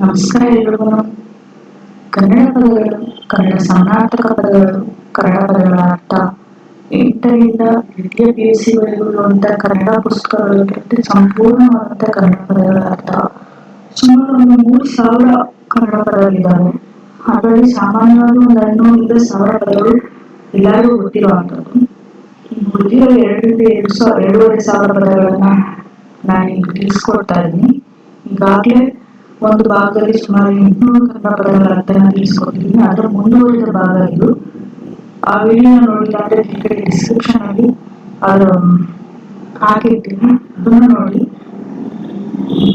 ನಮಸ್ಕಾರ ಎಲ್ರಿಗೂ ಕನ್ನಡ ಪದಗಳು, ಕನ್ನಡ ಸಮಾನಾರ್ಥಕ ಪದಗಳು, ಕನ್ನಡ ಪದಗಳ ಅರ್ಥ. ಎಂಟರಿಂದ ದ್ವಿತೀಯ ಪಿ ಯು ಸಿ ವರೆಗೂ ಇರುವಂತಹ ಕನ್ನಡ ಪುಸ್ತಕಗಳು ಪ್ರತಿ ಸಂಪೂರ್ಣವಾದಂತಹ ಕನ್ನಡ ಪದಗಳ ಅರ್ಥ. ಸುಮಾರು ಒಂದು ಮೂರು ಸಾವಿರ ಕನ್ನಡ ಪದಗಳಿದ್ದಾವೆ. ಅದರಲ್ಲಿ ಸಾಮಾನ್ಯವಾಗಿ ಒಂದು ಐನೂರಿಂದ ಸಾವಿರ ಪದಗಳು ಎಲ್ಲರೂ ಗೊತ್ತಿರುವಂಥದ್ದು ಉಳಿದಿರೋ ಎರಡರಿಂದ ಎರಡು ಸಾವಿರ, ಎರಡೂವರೆ ಸಾವಿರ ಪದಗಳನ್ನ ನಾನು ಈಗ ತಿಳಿಸ್ಕೊಡ್ತಾ ಇದ್ದೀನಿ. ಈಗಾಗಲೇ ಒಂದು ಭಾಗದಲ್ಲಿ ಸುಮಾರು ಎಂಟುನೂರು ಕನ್ನಡ ಪದಗಳ ಅರ್ಥನ ತಿಳಿಸ್ಕೊಟ್ಟಿದ್ದೀನಿ ಅದರ ಮುಂದುವರಿದ ಭಾಗ ಇದು ಆ ವಿಡಿಯೋ ನೋಡಿಲ್ಲ ಅಂದ್ರೆ ಕೆಳಗಡೆ ಡಿಸ್ಕ್ರಿಪ್ಷನ್ ಅಲ್ಲಿ ಅದು ಹಾಕಿರ್ತೀನಿ ಅದನ್ನ ನೋಡಿ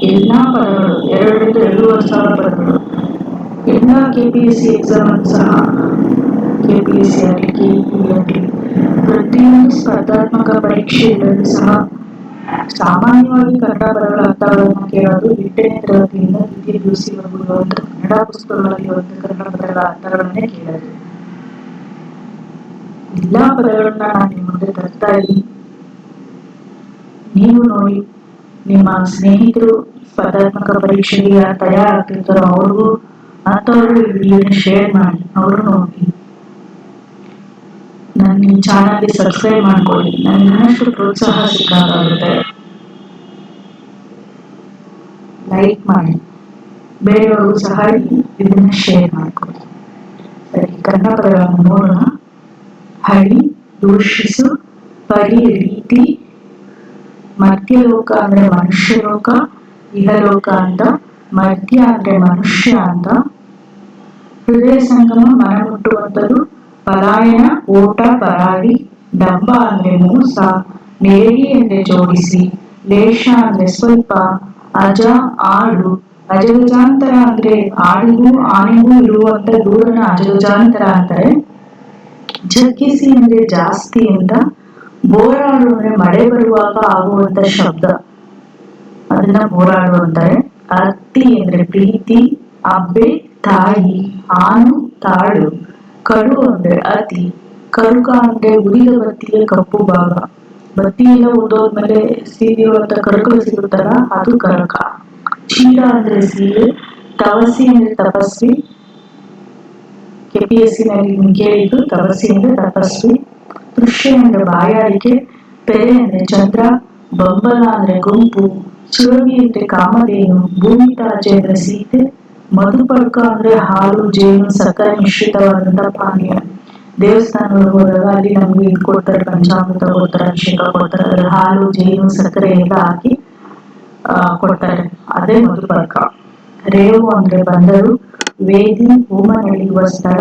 ಎಲ್ಲಾ ಪದಗಳು ಎರಡರಿಂದ ಎರಡೂವರೆ ಸಾವಿರ ಪದಗಳು ಎಲ್ಲ K P S C exam ಸಹ ಕೆ ಪಿ ಎಸ್ ಸಿ ಆಗಲಿ ಕೆ ಪಿ ಆಗಲಿ ಪ್ರತಿಯೊಂದು ಸ್ಪರ್ಧಾತ್ಮಕ ಪರೀಕ್ಷೆಗಳಲ್ಲೂ ಸಹ ಸಾಮಾನ್ಯವಾಗಿ ಕನ್ನಡ ಪದಗಳ ಅರ್ಥಗಳನ್ನು ಕೇಳೋದು ಎಂಟನೇ ತರಗತಿಯಿಂದ ಸಿ ವರೆಗೂ ಕನ್ನಡ ಪುಸ್ತಕಗಳಲ್ಲಿ ಒಂದು ಕನ್ನಡ ಪದಗಳ ಅರ್ಥಗಳನ್ನೇ ಕೇಳೋದು ಎಲ್ಲಾ ಪದಗಳನ್ನ ನಾನು ನಿಮ್ಮ ಮುಂದೆ ತರ್ತಾ ಇದ್ದೀನಿ. ನೀವು ನೋಡಿ, ನಿಮ್ಮ ಸ್ನೇಹಿತರು ಸ್ಪರ್ಧಾತ್ಮಕ ಪರೀಕ್ಷೆಗೆ ಯಾರು ತಯಾರಾಗ್ತಿರ್ತಾರೋ ಅವ್ರಿಗೂ ಅಂಥವ್ರು ಈ ವಿಡಿಯೋನ ಶೇರ್ ಮಾಡಿ, ಅವರು ನೋಡಿ. ನನ್ನ ಈ ಚಾನಲ್ಗೆ ಸಬ್ಸ್ಕ್ರೈಬ್ ಮಾಡ್ಕೊಳ್ಳಿ. ನನಗೆ ಇನ್ನಷ್ಟು ಪ್ರೋತ್ಸಾಹ ಸಿಕ್ಕಾಗುತ್ತೆ ಲೈಕ್ ಮಾಡಿ. ಬೇರೆಯವ್ರಿಗೂ ಸಹ ಇದನ್ನ ಶೇರ್ ಮಾಡ್ಕೊಳ್ಳಿ ಸರಿ, ಕನ್ನಡ ಪದಗಳನ್ನು ನೋಡೋಣ. ಹಳಿ, ದೂಷಿಸು, ಪರಿ, ರೀತಿ ಮರ್ತ್ಯಲೋಕ ಅಂದ್ರೆ ಮನುಷ್ಯ ಲೋಕ ಇಹಲೋಕ ಅಂತ, ಮಧ್ಯ ಅಂದ್ರೆ ಮನುಷ್ಯ ಅಂತ. ಹೃದಯ ಸಂಗಮ, ಮನ ಮುಟ್ಟುವಂಥದ್ದು, ಪಲಾಯನ, ಓಟ, ಪರಾರಿ, ಡಂಬ ಅಂದ್ರೆ ಮೋಸ ನೇರಿ ಅಂದ್ರೆ ಜೋಡಿಸಿ, ಲೇಷ ಅಂದ್ರೆ ಸ್ವಲ್ಪ, ಅಜ ಆಡು ಅಜಗಜಾಂತರ ಅಂದ್ರೆ ಆಡಿಗೂ ಆನೆಗೂ ಇರುವಂತ ದೂರನ ಅಜಗಜಾಂತರ ಅಂತಾರೆ ಜಗ್ಗಿಸಿ ಅಂದ್ರೆ ಜಾಸ್ತಿ ಅಂತ ಬೋರಾಡು ಅಂದ್ರೆ ಮಳೆ ಬರುವಾಗ ಆಗುವಂತ ಶಬ್ದ. ಅದನ್ನ ಬೋರಾಡು ಅಂತಾರೆ. ಅತ್ತಿ ಅಂದ್ರೆ ಪ್ರೀತಿ, ಅಬ್ಬೆ, ತಾಯಿ, ಆನು, ತಾಳು, ಕಡು ಅಂದ್ರೆ ಅತಿ ಕರುಕ ಅಂದ್ರೆ ಉರಿದ ಬತ್ತಿಯ ಕಪ್ಪು ಭಾಗ. ಬತ್ತಿ ಎಲ್ಲ ಉದೋದ್ಮೇಲೆ ಸೀದಿರುವಂತ ಕರುಕಲು ಸಿಗುತ್ತಲ್ಲ, ಅದು ಕರಕ ಚೀಲ ಅಂದ್ರೆ ಸೀರೆ ತವಸಿ ಅಂದ್ರೆ ತಪಸ್ವಿ. ಪಿ ಎಸ್ ಸಿನಲ್ಲಿ ಕೇಳಿದ್ದು ಅಂದ್ರೆ ತಪಸ್ವಿ. ದೃಶ್ಯ ಅಂದ್ರೆ ಬಾಯಾರಿಕೆ ಪೆರೆ ಅಂದ್ರೆ ಚಂದ್ರ ಬೊಂಬಲ ಅಂದ್ರೆ ಗುಂಪು ಸುರಭಿ ಅಂದ್ರೆ ಕಾಮಧೇನು, ಭೂಮಿ ತಾಜೆ ಅಂದ್ರೆ ಸೀತೆ, ಮಧುಪರ್ಕ ಅಂದ್ರೆ ಹಾಲು, ಜೇನು ಸಕ್ಕರೆ ಮಿಶ್ರಿತವಾದಂತಹ ಪಾನೀಯ. ದೇವಸ್ಥಾನಗಳು ಹೋದಾಗ ಅಲ್ಲಿ ನಮ್ಗೆ ಇದು ಕೊಡ್ತಾರೆ, ಪಂಚಾಮೃತ ಕೊಡ್ತಾರೆ, ಅಭಿಷೇಕ ಕೊಡ್ತಾರೆ ಹಾಲು, ಜೇನು ಸಕ್ಕರೆ ಎಲ್ಲ ಹಾಕಿ ಕೊಡ್ತಾರೆ. ಅದೇ ಮಧುಪರ್ಕ ರೇವು ಅಂದ್ರೆ ಬಂದರು, ವೇದಿ ಹೋಮ ನಡೆಯುವ ಸ್ಥಳ.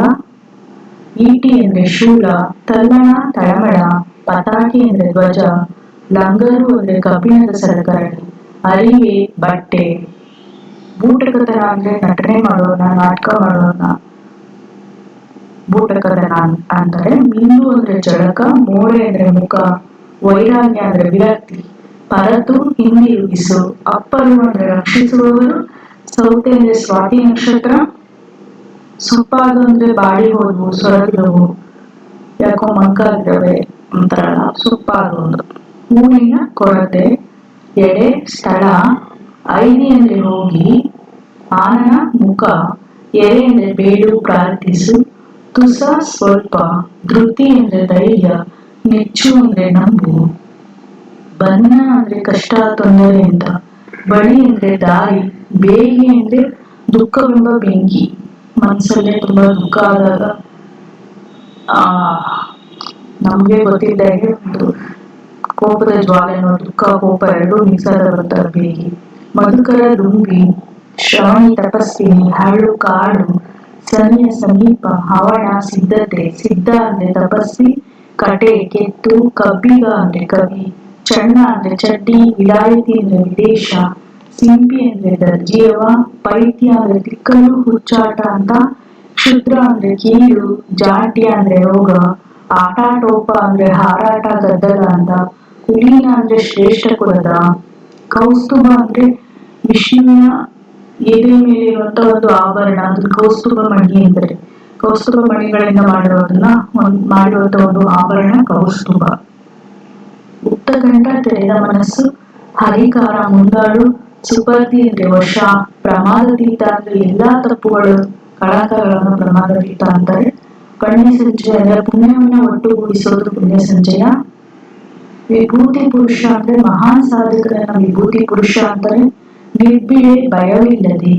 ಈಟಿ ಅಂದ್ರೆ ಶೂಲ, ತಲ್ಲಣ, ತಳಮಳ, ಪತಾಕಿ ಅಂದ್ರೆ ಧ್ವಜ. ಲಂಗರು ಅಂದ್ರೆ ಕಬ್ಬಿಣದ ಸಲಕರಣೆ. ಅರಿವೆ, ಬಟ್ಟೆ. ಬೂಟಕತನ ಅಂದ್ರೆ ನಟನೆ ಮಾಡೋಣ ನಾಟಕ ಮಾಡೋಣ ಬೂಟಕತನ ಅಂದರೆ ಮಿಂದು ಅಂದ್ರೆ ಜಳಕ, ಮೋರೆ ಅಂದ್ರೆ ಮುಖ. ವೈರಾಗ್ಯ ಅಂದ್ರೆ ವಿರಕ್ತಿ. ಪರತು ಹಿಂದಿರುಗಿಸು. ಅಪ್ಪರು ಅಂದ್ರೆ ರಕ್ಷಿಸುವವರು ಸೌತೆ ಅಂದ್ರೆ ಸ್ವಾತಿ ನಕ್ಷತ್ರ ಸೊಪ್ಪಾದು ಅಂದ್ರೆ ಬಾಡಿ ಹೋದ್ವು ಸೊರಗಿದವು. ಯಾಕೋ ಮಂಕಾಗಿದ್ದಾವೆ ಅಂತಾರಲ್ಲ ಸೊಪ್ಪಾದು ಒಂದು ಹೂವಿನ ಕೊರತೆ, ಎಡೆ, ಸ್ಥಳ, ಐದಿ ಅಂದ್ರೆ ಹೋಗಿ, ಆನನ ಮುಖ, ಎರೆ ಅಂದ್ರೆ ಬೇಡು, ಪ್ರಾರ್ಥಿಸು. ತುಸ ಸ್ವಲ್ಪ, ಧೃತಿ ಅಂದ್ರೆ ಧೈರ್ಯ ನೆಚ್ಚು ಅಂದ್ರೆ ನಂಬು. ಬನ್ನ ಅಂದ್ರೆ ಕಷ್ಟ, ತೊಂದರೆ ಅಂತ ಬಳಿ ಅಂದ್ರೆ ದಾರಿ, ಬೇಗೆ ಅಂದ್ರೆ ದುಃಖವೆಂಬ ಬೆಂಕಿ. ಮನಸ್ಸಲ್ಲೇ ತುಂಬಾ ದುಃಖ ಆದಾಗ, ಆ, ನಮ್ಗೆ ಗೊತ್ತಿದ್ದ ಹಾಗೆ ಒಂದು ಕೋಪದ ಜ್ವಾಲೆ ಅನ್ನೋ ದುಃಖ, ಕೋಪ ಎರಡು ಆದ ಬರ್ತಾರೆ ಬೇಗಿ. ಮಧುಕರ ದುಂಬಿ ಶ್ರವಣಿ ತಪಸ್ವಿನಿ ಹಳ್ಳು ಕಾಡು, ಸನಿಯ ಸಮೀಪ, ಹವಣ, ಸಿದ್ಧತೆ. ಸಿದ್ಧ ಅಂದ್ರೆ ತಪಸ್ವಿ, ಕಟೆ, ಕೆತ್ತು, ಕಬ್ಬಿಗ ಅಂದ್ರೆ ಕವಿ. ಚಣ್ಣ ಅಂದ್ರೆ ಚಡ್ಡಿ ವಿಲಾಯಿತಿ ಅಂದ್ರೆ ವಿದೇಶ ಸಿಂಪಿ ಅಂದ್ರೆ ದರ್ಜೀವ ಪೈತ್ಯ ಅಂದ್ರೆ ತಿಕ್ಕಲು ಹುಚ್ಚಾಟ ಅಂತ ಕ್ಷುದ್ರ ಅಂದ್ರೆ ಕೀಳು ಜಾಟ್ಯ ಅಂದ್ರೆ ರೋಗ ಆಟಾಟೋಪ ಅಂದ್ರೆ ಹಾರಾಟ ಗದ್ದಲ ಅಂತ ಕುಲೀನ ಅಂದ್ರೆ ಶ್ರೇಷ್ಠ ಕುಲದ ಕೌಸ್ತುಭ ಅಂದ್ರೆ ವಿಷ್ಣುವಿನ ಎದೆ ಮೇಲೆ ಇರುವಂತ ಒಂದು ಆಭರಣ, ಅದು ಕೌಸ್ತುಭ ಮಣಿ ಅಂದ್ರೆ ಕೌಸ್ತುಭ ಮಣಿಗಳಿಂದ ಮಾಡಿರೋದನ್ನ ಮಾಡಿರುವಂತ ಒಂದು ಆಭರಣ ಕೌಸ್ತುಭ ಉತ್ತಗಂಡ ತೆರೆದ ಮನಸ್ಸು ಹರಿಕಾರ ಮುಂದಾಳು ಸುಪರ್ದಿ ಅಂದ್ರೆ ವಶ ಪ್ರಮಾದತೀತ ಎಲ್ಲಾ ತಪ್ಪುಗಳು, ಕಳಕಗಳನ್ನು ಪ್ರಮಾದತೀತ ಅಂತಾರೆ ಪುಣ್ಯ ಸಂಜಯ ಅಂದ್ರೆ ಪುಣ್ಯವನ್ನ ಒಟ್ಟುಗೂಡಿಸೋದು ಪುಣ್ಯ ಸಂಚಯ ವಿಭೂತಿ ಪುರುಷ ಅಂದ್ರೆ ಮಹಾನ್ ಸಾಧಕರನ್ನ ವಿಭೂತಿ ಪುರುಷ ಅಂತಾರೆ ನಿರ್ಬಿಡೆ ಭಯವಿಲ್ಲದೆ.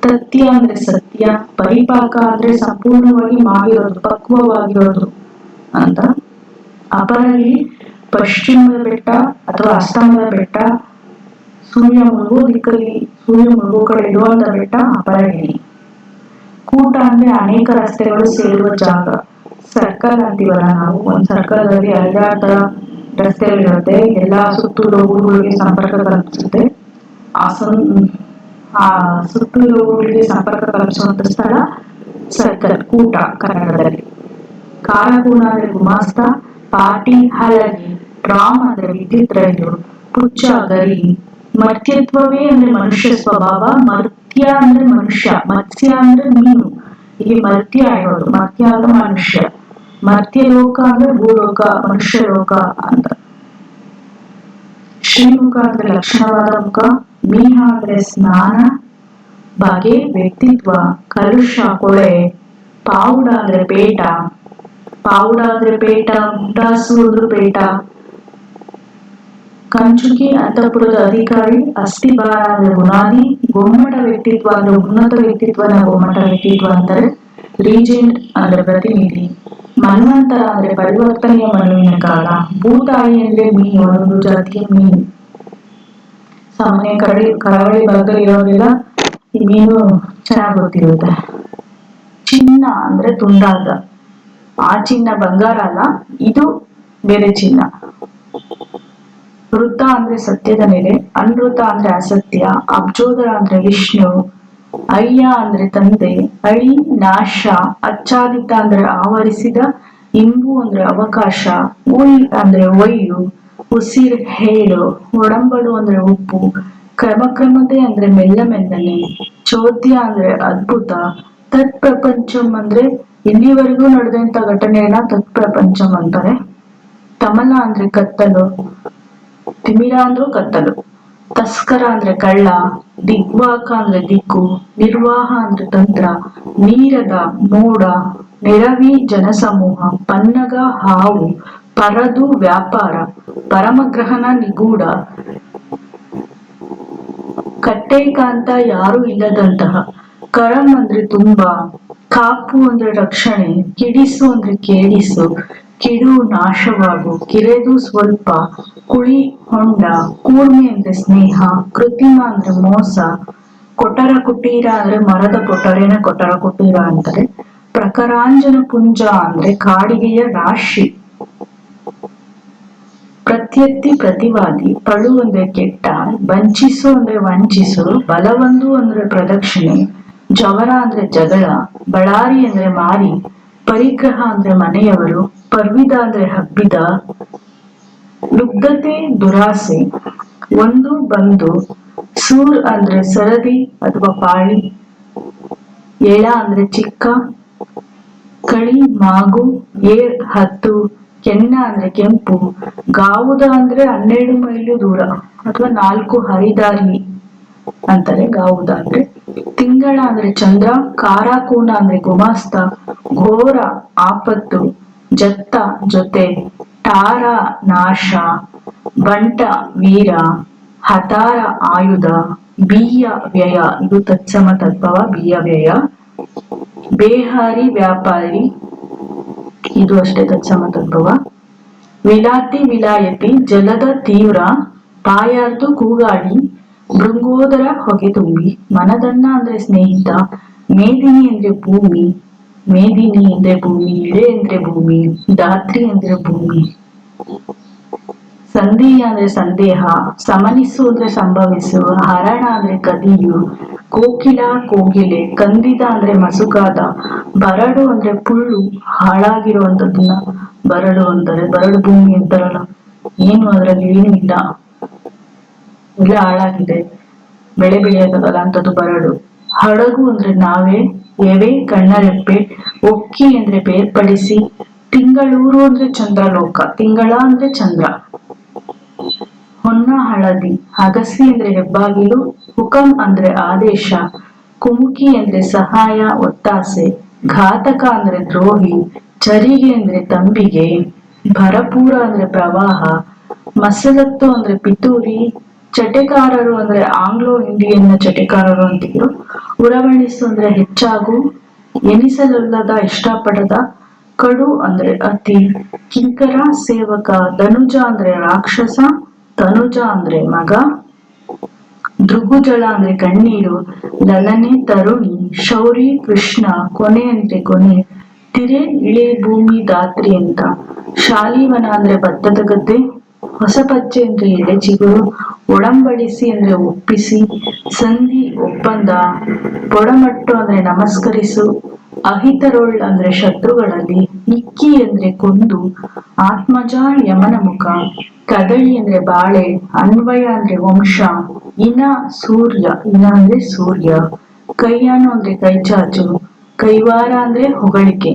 ತತ್ಯ ಅಂದ್ರೆ ಸತ್ಯ, ಪರಿಪಾಕ ಅಂದ್ರೆ ಸಂಪೂರ್ಣವಾಗಿ ಮಾಡಿರೋದು ಪಕ್ವವಾಗಿರೋದು ಅಂತ. ಅಪರಲ್ಲಿ ಪಶ್ಚಿಮದ ಬೆಟ್ಟ ಅಥವಾ ಅಸ್ತಮದ ಬೆಟ್ಟ ಸೂರ್ಯ ಮುಳುಗೋ, ದಿಕ್ಕಲ್ಲಿ ಸೂರ್ಯ ಮುಳುಗೋ ಕಡೆ ಇರುವಂತ ಬೆಟ್ಟ ಅಪರಗಿರಿ ಕೂಟ ಅಂದ್ರೆ ಅನೇಕ ರಸ್ತೆಗಳು ಸೇರುವ ಜಾಗ. ಸರ್ಕಲ್ ಅಂತೀವಲ್ಲ ನಾವು, ಒಂದು ಸರ್ಕಲ್ ಅಲ್ಲಿ ಐದಾರು ತರ ರಸ್ತೆಗಳಿರುತ್ತೆ ಎಲ್ಲಾ ಸುತ್ತೂರು ಊರುಗಳಿಗೆ ಸಂಪರ್ಕ ಕಲ್ಪಿಸುತ್ತೆ. ಆ ಸನ್ ಆ ಸುತ್ತೂರು ಊರುಗಳಿಗೆ ಸಂಪರ್ಕ ಕಲ್ಪಿಸುವಂತ ಸ್ಥಳ ಸರ್ಕಲ್, ಕೂಟ ಕನ್ನಡದಲ್ಲಿ ಕಾರಕೂಣ ಅಂದ್ರೆ ಗುಮಾಸ್ತ. ಪಾಟಿ ಹಲಗೆ ಟ್ರಾಮ್ ಅಂದ್ರೆ ವಿದ್ಯುತ್ ರೈಲು ಪುಚ್ಚ ಗರಿ ಮರ್ತ್ಯತ್ವವೇ ಅಂದ್ರೆ ಮನುಷ್ಯ ಸ್ವಭಾವ ಮರ್ತ್ಯ ಅಂದ್ರೆ ಮನುಷ್ಯ ಮತ್ಸ್ಯ ಅಂದ್ರೆ ಮೀನು ಇಲ್ಲಿ ಮರ್ತ್ಯ ಇರೋದು ಮರ್ತ್ಯ ಅಂದ್ರೆ ಮನುಷ್ಯ ಮರ್ತ್ಯ ಲೋಕ ಅಂದ್ರೆ ಭೂಲೋಕ ಮನುಷ್ಯ ಲೋಕ ಅಂತ ಶ್ರೀಮುಖ ಅಂದ್ರೆ ಲಕ್ಷಣವಾದ ಮುಖ ಮೀಹ ಅಂದ್ರೆ ಸ್ನಾನ ಬಗೆ ವ್ಯಕ್ತಿತ್ವ ಕಲುಷ ಕೊಳೆ ಪಾವುಡ ಅಂದ್ರೆ ಪೇಟ ಪಾವುಡ ಅಂದ್ರೆ ಪೇಟ ಮುಂಟಾಸು ಅಂದ್ರೆ ಪೇಟ. ಕಂಚುಕಿ ಅಂತಃಪುರದ ಅಧಿಕಾರಿ ಅಸ್ಥಿಭಾರ ಅಂದ್ರೆ ಬುನಾದಿ, ಗೊಮ್ಮಟ ವ್ಯಕ್ತಿತ್ವ ಅಂದ್ರೆ ಉನ್ನತ ವ್ಯಕ್ತಿತ್ವನ ಗೊಮ್ಮಟ ವ್ಯಕ್ತಿತ್ವ ಅಂತಾರೆ ರೀಜೆಂಟ್ ಅಂದ್ರೆ ಪ್ರತಿನಿಧಿ. ಮನ್ವಂತರ ಅಂದ್ರೆ ಪರಿವರ್ತನೆಯ ಮನುವಿನ ಕಾಲ. ಭೂತಾಯಿ ಅಂದ್ರೆ ಮೀನು, ಒಂದು ಜಾತಿಯ ಮೀನು. ಸಾಮಾನ್ಯ ಕರಡಿ, ಕರಾವಳಿ ಭಾಗದಲ್ಲಿ ಇರೋರೆಲ್ಲ ಈ ಮೀನು ಚೆನ್ನಾಗಿ ಗೊತ್ತಿರುತ್ತೆ. ಚಿನ್ನ ಅಂದ್ರೆ ತುಂಡಾದ ಆ ಚಿನ್ನ ಬಂಗಾರ ಅಲ್ಲ, ಇದು ಬೇರೆ ಚಿನ್ನ. ವೃತ್ತ ಅಂದ್ರೆ ಸತ್ಯದ ನೆಲೆ ಅನೃತ ಅಂದ್ರೆ ಅಸತ್ಯ, ಅಬ್ಜೋದರ ಅಂದ್ರೆ ವಿಷ್ಣು, ಅಯ್ಯ ಅಂದ್ರೆ ತಂದೆ, ಅಳಿ ನಾಶ, ಅಚ್ಚಾದಿತ ಅಂದ್ರೆ ಆವರಿಸಿದ, ಇಂಬು ಅಂದ್ರೆ ಅವಕಾಶ, ಉಲ್ ಅಂದ್ರೆ ಒಯ್ಯು, ಉಸಿರ್ ಹೇಳು, ಒಡಂಬಡು ಅಂದ್ರೆ ಉಪ್ಪು, ಕ್ರಮಕ್ರಮತೆ ಅಂದ್ರೆ ಮೆಲ್ಲ ಮೆಲ್ಲನೆ ಚೋದ್ಯ ಅಂದ್ರೆ ಅದ್ಭುತ ತತ್ ಪ್ರಪಂಚಂ ಅಂದ್ರೆ ಇಲ್ಲಿವರೆಗೂ ನಡೆದಂತ ಘಟನೆಯನ್ನ ತತ್ ಪ್ರಪಂಚಂ ಅಂತಾರೆ. ತಮಲ ಅಂದ್ರೆ ಕತ್ತಲು, ತಿಮಿರ ಅಂದ್ರೂ ಕತ್ತಲು, ತಸ್ಕರ ಅಂದ್ರೆ ಕಳ್ಳ, ದಿಗ್ವಾಕ ಅಂದ್ರೆ ದಿಕ್ಕು, ನಿರ್ವಾಹ ಅಂದ್ರೆ ತಂತ್ರ, ನೀರದ ಮೋಡ, ನೆರವಿ ಜನಸಮೂಹ, ಪನ್ನಗ ಹಾವು, ಪರದು ವ್ಯಾಪಾರ ಪರಮಗ್ರಹಣ ನಿಗೂಢ, ಕಟ್ಟೇಕಾಂತ ಯಾರು ಇಲ್ಲದಂತಹ ಕರಂ ಅಂದ್ರೆ ತುಂಬಾ, ಕಾಪು ಅಂದ್ರೆ ರಕ್ಷಣೆ, ಕಿಡಿಸು ಅಂದ್ರೆ ಕೇಳಿಸು ಕಿಡು ನಾಶವಾಗು, ಕಿರೆದು ಸ್ವಲ್ಪ, ಕುಳಿ ಹೊಂಡ, ಕೂರ್ಮೆ ಅಂದ್ರೆ ಸ್ನೇಹ, ಕೃತಿಮ ಅಂದ್ರೆ ಮೋಸ ಕೊಟರ ಕುಟೀರ ಅಂದ್ರೆ ಮರದ ಕೊಟರೇನ ಕೊಟರ ಕುಟೀರ ಅಂತಾರೆ. ಪ್ರಕರಾಂಜನ ಪುಂಜ ಅಂದ್ರೆ ಕಾಡಿಗೆಯ ರಾಶಿ. ಪ್ರತ್ಯರ್ಥಿ ಪ್ರತಿವಾದಿ, ಪಳು ಅಂದ್ರೆ ಕೆಟ್ಟ, ವಂಚಿಸು ಅಂದ್ರೆ ವಂಚಿಸು, ಬಲವಂದು ಅಂದ್ರೆ ಪ್ರದಕ್ಷಿಣೆ ಜವರ ಅಂದ್ರೆ ಜಗಳ, ಬಳ್ಳಾರಿ ಅಂದ್ರೆ ಮಾರಿ, ಪರಿಗ್ರಹ ಅಂದ್ರೆ ಮನೆಯವರು, ಪರ್ವಿದ ಅಂದ್ರೆ ಹಬ್ಬಿದ ಲುಗ್ಧತೆ ದುರಾಸೆ, ಒಂದು ಬಂದು ಸೂರ್ ಅಂದ್ರೆ ಸರದಿ ಅಥವಾ ಪಾಳಿ ಏಳ ಅಂದ್ರೆ ಚಿಕ್ಕ, ಕಳಿ ಮಾಗು ಏರ್ ಹತ್ತು, ಕೆನ್ನ ಅಂದ್ರೆ ಕೆಂಪು, ಗಾವುದ ಅಂದ್ರೆ ಹನ್ನೆರಡು ಮೈಲು ದೂರ ಅಥವಾ ನಾಲ್ಕು ಹರಿದಾರಿ. ಅಂತಾರೆ ಗಾವುದ ಅಂದ್ರೆ ತಿಂಗಳ ಅಂದ್ರೆ ಚಂದ್ರ ಕಾರಾಕೂನ ಅಂದ್ರೆ ಗುಮಾಸ್ತ, ಘೋರ, ಆಪತ್ತು, ಜತ್ತ ಜೊತೆ ಟಾರ ನಾಶ, ಬಂಟ, ವೀರ, ಹತಾರ, ಆಯುಧ, ಬೀಯ ವ್ಯಯ, ಇದು ತತ್ಸಮ ತದ್ಭವ, ಬೀಯ ವ್ಯಯ. ಬೇಹಾರಿ ವ್ಯಾಪಾರಿ, ಇದು ಅಷ್ಟೇ ತತ್ಸಮ ತದ್ಭವ. ವಿಲಾತಿ ವಿಲಾಯತಿ, ಜಲದ ತೀವ್ರ ಬಾಯಾರ್ದು ಕೂಗಾಡಿ ಭೃಂಗೋದರ ಹೊಗೆ ತುಂಬಿ, ಮನದನ್ನ ಅಂದ್ರೆ ಸ್ನೇಹಿತ, ಮೇದಿನಿ ಅಂದ್ರೆ ಭೂಮಿ, ಮೇದಿನಿ ಅಂದ್ರೆ ಭೂಮಿ, ಇಳೆ ಅಂದ್ರೆ ಭೂಮಿ, ಧಾತ್ರಿ ಅಂದ್ರೆ ಭೂಮಿ. ಸಂಧಿ ಅಂದ್ರೆ ಸಂದೇಹ, ಸಮನಿಸು ಅಂದ್ರೆ ಸಂಭವಿಸು, ಹರಣ ಅಂದ್ರೆ ಕದಿಯು ಕೋಕಿಲ ಕೋಗಿಲೆ, ಕಂದಿದ ಅಂದ್ರೆ ಮಸುಕಾದ ಬರಡು ಅಂದ್ರೆ ಪುಳ್ಳು, ಹಾಳಾಗಿರುವಂತದನ್ನ ಬರಡು ಅಂತಾರೆ. ಬರಡು ಭೂಮಿ ಅಂತಾರಲ್ಲ, ಏನು ಅದ್ರಲ್ಲಿ ಏನು ಇಲ್ಲ. ಎಲ್ಲ ಹಾಳಾಗಿದೆ. ಬೆಳೆ ಬೆಳೆಯಕ್ಕಾಗಲ್ಲ ಅಂತದ್ದು ಬರಡು. ಹಡಗು ಅಂದ್ರೆ ನಾವೇ, ಎವೆ, ಕಣ್ಣರೆಪ್ಪೆ, ಒಕ್ಕಿ ಅಂದ್ರೆ ಬೇರ್ಪಡಿಸಿ, ತಿಂಗಳೂರು ಅಂದ್ರೆ ಚಂದ್ರಲೋಕ, ತಿಂಗಳ ಅಂದ್ರೆ ಚಂದ್ರ. ಹೊನ್ನ ಹಳದಿ ಅಗಸಿ ಅಂದ್ರೆ ಹೆಬ್ಬಾಗಿಲು, ಹುಕಂ ಅಂದ್ರೆ ಆದೇಶ, ಕುಮುಕಿ ಅಂದ್ರೆ ಸಹಾಯ, ಒತ್ತಾಸೆ, ಘಾತಕ ಅಂದ್ರೆ ದ್ರೋಹಿ, ಚರಿಗೆ ಅಂದ್ರೆ ತಂಬಿಗೆ, ಭರಪೂರ ಅಂದ್ರೆ ಪ್ರವಾಹ ಮಸಲತ್ತು ಅಂದ್ರೆ ಪಿತೂರಿ ಚಟೆಕಾರರು ಅಂದ್ರೆ ಆಂಗ್ಲೋ ಇಂಡಿಯನ್ ಚಟೆಕಾರರು ಅಂತಿದ್ರು. ಉರವಣಿಸು ಅಂದ್ರೆ ಹೆಚ್ಚಾಗು, ಎನಿಸಲಲ್ಲದ ಇಷ್ಟಪಡದ, ಕಡು ಅಂದ್ರೆ ಅತಿ ಕಿಂಕರ ಸೇವಕ, ಧನುಜ ಅಂದ್ರೆ ರಾಕ್ಷಸ, ತನುಜ ಅಂದ್ರೆ ಮಗ ದೃಗುಜಳ ಅಂದ್ರೆ ಕಣ್ಣೀರು, ಲಲನೆ ತರುಣಿ, ಶೌರಿ ಕೃಷ್ಣ ಕೊನೆ ಅಂದ್ರೆ ಕೊನೆ, ತಿರೆ ಇಳೆ ಭೂಮಿ ದಾತ್ರಿ ಅಂತ, ಶಾಲಿವನ ಅಂದ್ರೆ ಭತ್ತದ ಗದ್ದೆ ಹೊಸಪಚ್ಚೆ ಅಂದ್ರೆ ಎಳೆಚಿಗುರು ಒಡಂಬಡಿಸಿ ಅಂದ್ರೆ ಒಪ್ಪಿಸಿ, ಸಂಧಿ ಒಪ್ಪಂದ ಪೊಡಮಟ್ಟು ಅಂದ್ರೆ ನಮಸ್ಕರಿಸು, ಅಹಿತರೋಳ್ ಅಂದ್ರೆ ಶತ್ರುಗಳಲ್ಲಿ ಇಕ್ಕಿ ಅಂದ್ರೆ ಕೊಂದು ಆತ್ಮಜಾ ಯಮನ ಮುಖ, ಕದಳಿ ಅಂದ್ರೆ ಬಾಳೆ, ಅನ್ವಯ ಅಂದ್ರೆ ವಂಶ, ಇನ ಸೂರ್ಯ, ಇನ ಅಂದ್ರೆ ಸೂರ್ಯ, ಕೈಯಾನು ಅಂದ್ರೆ ಕೈಚಾಚು, ಕೈವಾರ ಅಂದ್ರೆ ಹೊಗಳಿಕೆ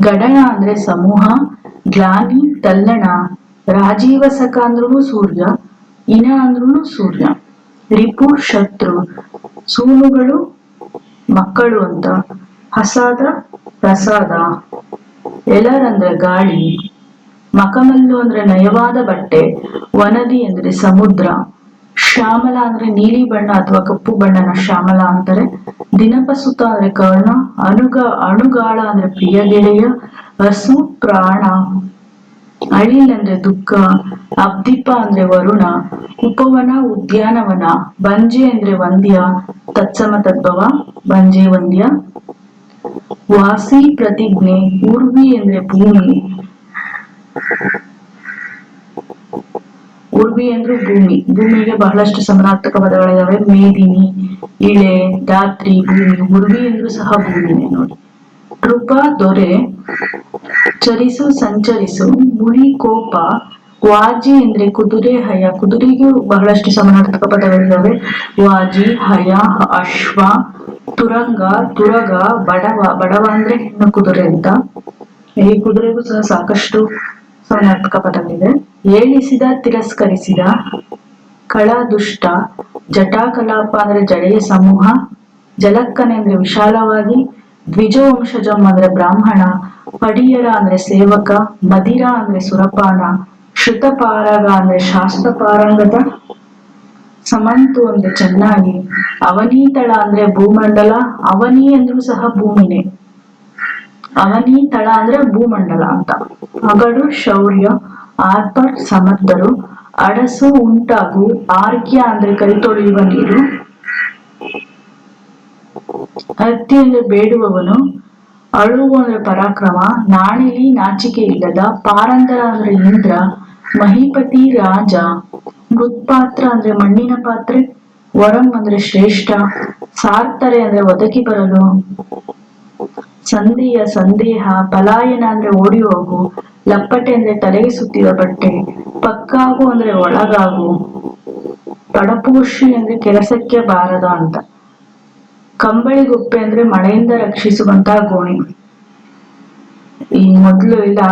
ಗಡಣ ಅಂದ್ರೆ ಸಮೂಹ, ಗ್ಲಾನಿ, ತಲ್ಲಣ ರಾಜೀವಸಕ ಅಂದ್ರೂ ಸೂರ್ಯ, ಇನ ಅಂದ್ರೂ ಸೂರ್ಯ. ರಿಪು ಶತ್ರು. ಸೂನುಗಳು ಮಕ್ಕಳು ಅಂತ. ಹಸಾದ ಪ್ರಸಾದ. ಎಲರಂದ್ರೆ ಗಾಳಿ. ಮಕಮಲ್ಲು ಅಂದ್ರೆ ನಯವಾದ ಬಟ್ಟೆ. ವನದಿ ಅಂದ್ರೆ ಸಮುದ್ರ. ಶ್ಯಾಮಲ ಅಂದ್ರೆ ನೀಲಿ ಬಣ್ಣ ಅಥವಾ ಕಪ್ಪು ಬಣ್ಣನ ಶ್ಯಾಮಲ ಅಂತಾರೆ. ದಿನಪಸುತ ಅಂದ್ರೆ ಕರ್ಣ. ಅನುಗ ಅಣುಗಾಳ ಅಂದ್ರೆ ಪ್ರಿಯ ಗೆಳೆಯ. ಹಸು ಪ್ರಾಣ. ಅಳಿಲ್ ಅಂದ್ರೆ ದುಃಖ ಅಬ್ದಿಪ್ಪ ಅಂದ್ರೆ ವರುಣ, ಉಪವನ ಉದ್ಯಾನವನ, ಬಂಜೆ ಅಂದ್ರೆ ವಂದ್ಯ, ತತ್ಸಮ ತದ್ಭವ, ಬಂಜೆ ವಂದ್ಯ. ವಾಸಿ ಪ್ರತಿಜ್ಞೆ, ಊರ್ವಿ ಅಂದ್ರೆ ಭೂಮಿ. ಉರ್ವಿ ಅಂದ್ರೆ ಭೂಮಿ. ಭೂಮಿಗೆ ಬಹಳಷ್ಟು ಸಮನಾರ್ಥಕ ಪದಗಳಿದಾವೆ. ಮೇದಿನಿ, ಇಳೆ ದಾತ್ರಿ ಭೂಮಿ. ಉರ್ವಿ ಅಂದ್ರೂ ಸಹ ಭೂಮಿನೇ ನೋಡಿ. ಕೃಪ ದೊರೆ, ಚರಿಸು ಸಂಚರಿಸು ಮುಳಿ ಕೋಪ, ವಾಜಿ ಅಂದ್ರೆ ಕುದುರೆ ಹಯ. ಕುದುರೆಗೂ ಬಹಳಷ್ಟು ಸಮಾನಾರ್ಥಕ ಪದಗಳಿದ್ದಾವೆ ವಾಜಿ, ಹಯ, ಅಶ್ವ, ತುರಂಗ, ತುರಗ, ಬಡವ. ಬಡವ ಅಂದ್ರೆ ಹೆಣ್ಣು ಕುದುರೆ ಅಂತ. ಈ ಕುದುರೆಗೂ ಸಹ ಸಾಕಷ್ಟು ಸಮನಾರ್ಥಕ ಪದಗಳಿದೆ ಏಳಿಸಿದ, ತಿರಸ್ಕರಿಸಿದ ಕಳ ದುಷ್ಟ ಜಟಾಕಲಾಪ ಅಂದ್ರೆ ಜಡೆಯ ಸಮೂಹ, ಜಲಕ್ಕನೆ ಅಂದ್ರೆ ವಿಶಾಲವಾಗಿ ದ್ವಿಜವಂಶಜಂ ಅಂದ್ರೆ ಬ್ರಾಹ್ಮಣ, ಪಡಿಯರ ಅಂದ್ರೆ ಸೇವಕ ಮದಿರ ಅಂದ್ರೆ ಸುರಪಾನ ಶ್ರುತಪಾರಗ ಅಂದ್ರೆ ಶಾಸ್ತ್ರ ಪಾರಂಗದ ಸಮಂತು ಅಂದ್ರೆ ಚೆನ್ನಾಗಿ, ಅವನೀತಳ ಅಂದ್ರೆ ಭೂಮಂಡಲ, ಅವನಿ ಅಂದ್ರೂ ಸಹ ಭೂಮಿನೇ. ಅವನಿ ತಳ ಅಂದ್ರೆ ಭೂಮಂಡಲ ಅಂತ. ಅಗಡು ಶೌರ್ಯ ಆರ್ಪರ್ ಸಮರ್ಥರು, ಅಡಸು ಉಂಟಾಗು, ಆರ್ಕ್ಯ ಅಂದ್ರೆ ಕೈ ತೊಳೆಯುವ ನೀರು ಅಂದ್ರೆ ಬೇಡುವವನು ಅಳುವು ಅಂದ್ರೆ ಪರಾಕ್ರಮ, ನಾಣಿಲಿ ನಾಚಿಕೆ ಇಲ್ಲದ ಪಾರಂತರ ಅಂದ್ರೆ ಇಂದ್ರ, ಮಹಿಪತಿ ರಾಜ, ಮೃತ್ಪಾತ್ರ ಅಂದ್ರೆ ಮಣ್ಣಿನ ಪಾತ್ರೆ, ವರಂ ಅಂದ್ರೆ ಶ್ರೇಷ್ಠ ಸಾರ್ತರೆ ಅಂದ್ರೆ ಒದಗಿ ಬರಲು, ಸಂಧಿಯ ಸಂದೇಹ, ಪಲಾಯನ ಅಂದ್ರೆ ಓಡಿ ಹೋಗು, ಲಪ್ಪಟೆ ಅಂದ್ರೆ ತಲೆಗೆ ಸುತ್ತಿದ ಬಟ್ಟೆ, ಪಕ್ಕಾಗು ಅಂದ್ರೆ ಒಳಗಾಗು ಪಡಪೋಷಿ ಅಂದ್ರೆ ಕೆಲಸಕ್ಕೆ ಬಾರದ ಅಂತ. ಕಂಬಳಿಗುಪ್ಪೆ ಅಂದ್ರೆ ಮಳೆಯಿಂದ ರಕ್ಷಿಸುವಂತಹ ಗೋಣಿ. ಈ ಮೊದ್ಲು ಇಲ್ಲ,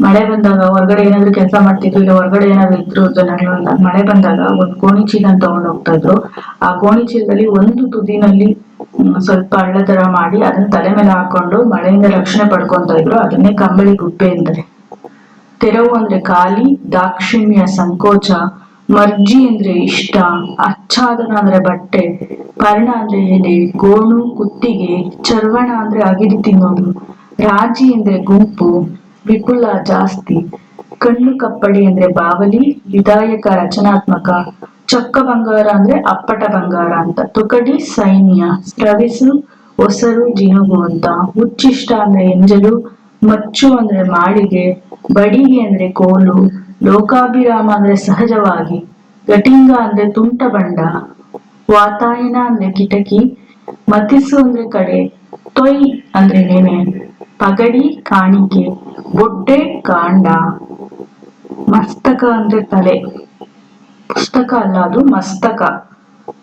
ಮಳೆ ಬಂದಾಗ ಹೊರಗಡೆ ಏನಾದ್ರು ಕೆಲಸ ಮಾಡ್ತಿದ್ರು, ಇಲ್ಲ ಹೊರಗಡೆ ಏನಾದ್ರು ಇದ್ರು ಜನಗಳು ಮಳೆ ಬಂದಾಗ ಒಂದ್ ಗೋಣಿ ಚೀಲ ತಗೊಂಡ್ ಹೋಗ್ತಾ ಇದ್ರು. ಆ ಗೋಣಿ ಚೀಲದಲ್ಲಿ ಒಂದು ತುದಿನಲ್ಲಿ ಸ್ವಲ್ಪ ಹಳ್ಳ ತರ ಮಾಡಿ ಅದನ್ನ ತಲೆ ಮೇಲೆ ಹಾಕೊಂಡು ಮಳೆಯಿಂದ ರಕ್ಷಣೆ ಪಡ್ಕೊಂತ ಇದ್ರು. ಅದನ್ನೇ ಕಂಬಳಿ ಗುಪ್ಪೆ ಅಂತಾರೆ ತೆರವು ಅಂದ್ರೆ ಖಾಲಿ, ದಾಕ್ಷಿಣ್ಯ ಸಂಕೋಚ ಮರ್ಜಿ ಅಂದ್ರೆ ಇಷ್ಟ, ಅಚ್ಚಾದನ ಅಂದ್ರೆ ಬಟ್ಟೆ, ಪರ್ಣ ಅಂದ್ರೆ ಎಲೆ, ಗೋಣು ಕುತ್ತಿಗೆ, ಚರ್ವಣ ಅಂದ್ರೆ ಅಗಿದು ತಿನ್ನೋದು, ರಾಜಿ ಅಂದ್ರೆ ಗುಂಪು, ವಿಪುಲ ಜಾಸ್ತಿ, ಕಣ್ಣು ಕಪ್ಪಡಿ ಅಂದ್ರೆ ಬಾವಲಿ, ವಿದಾಯಕ ರಚನಾತ್ಮಕ, ಚೊಕ್ಕ ಬಂಗಾರ ಅಂದ್ರೆ ಅಪ್ಪಟ ಬಂಗಾರ ಅಂತ, ತುಕಡಿ ಸೈನ್ಯ ಸ್ರವಿಸು ಒಸರು, ಜಿನುಗು ಅಂತ, ಹುಚ್ಚಿಷ್ಟ ಅಂದ್ರೆ ಎಂಜಲು, ಮಚ್ಚು ಅಂದ್ರೆ ಮಾಳಿಗೆ, ಬಡಿಗೆ ಅಂದ್ರೆ ಕೋಲು ಲೋಕಾಭಿರಾಮ ಅಂದ್ರೆ ಸಹಜವಾಗಿ, ಘಟಿಂಗ ಅಂದ್ರೆ ತುಂಟ ಬಂಡ, ವಾತಾಯನ ಅಂದ್ರೆ ಕಿಟಕಿ ಮತಿಸು ಅಂದ್ರೆ ಕಡೆ, ತೊಯ್ ಅಂದ್ರೆ ನೆನೆ, ಪಗಡಿ ಕಾಣಿಕೆ ಬೊಡ್ಡೆ ಕಾಂಡ, ಮಸ್ತಕ ಅಂದ್ರೆ ತಲೆ, ಪುಸ್ತಕ ಅಲ್ಲ ಅದು ಮಸ್ತಕ